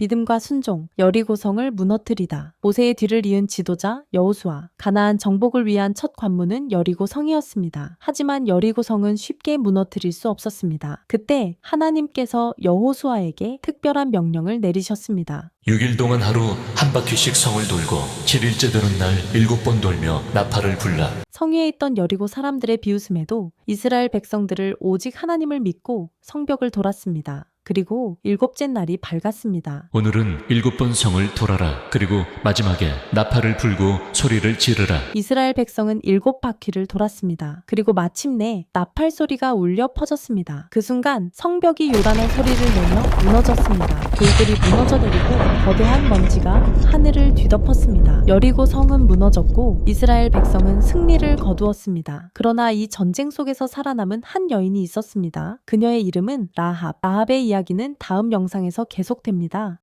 믿음과 순종, 여리고성을 무너뜨리다. 모세의 뒤를 이은 지도자 여호수아. 가나안 정복을 위한 첫 관문은 여리고성이었습니다. 하지만 여리고성은 쉽게 무너뜨릴 수 없었습니다. 그때 하나님께서 여호수아에게 특별한 명령을 내리셨습니다. 6일 동안 하루 한 바퀴씩 성을 돌고 7일째 되는 날 일곱 번 돌며 나팔을 불라. 성위에 있던 여리고 사람들의 비웃음에도 이스라엘 백성들을 오직 하나님을 믿고 성벽을 돌았습니다. 그리고 일곱째 날이 밝았습니다. 오늘은 일곱 번 성을 돌아라. 그리고 마지막에 나팔을 불고 소리를 지르라. 이스라엘 백성은 일곱 바퀴를 돌았습니다. 그리고 마침내 나팔 소리가 울려 퍼졌습니다. 그 순간 성벽이 요란한 소리를 내며 무너졌습니다. 돌들이 무너져 내리고 거대한 먼지가 하늘을 뒤덮었습니다. 여리고 성은 무너졌고 이스라엘 백성은 승리를 거두었습니다. 그러나 이 전쟁 속에서 살아남은 한 여인이 있었습니다. 그녀의 이름은 라합. 라합의 이야기 는 다음 영상에서 계속됩니다.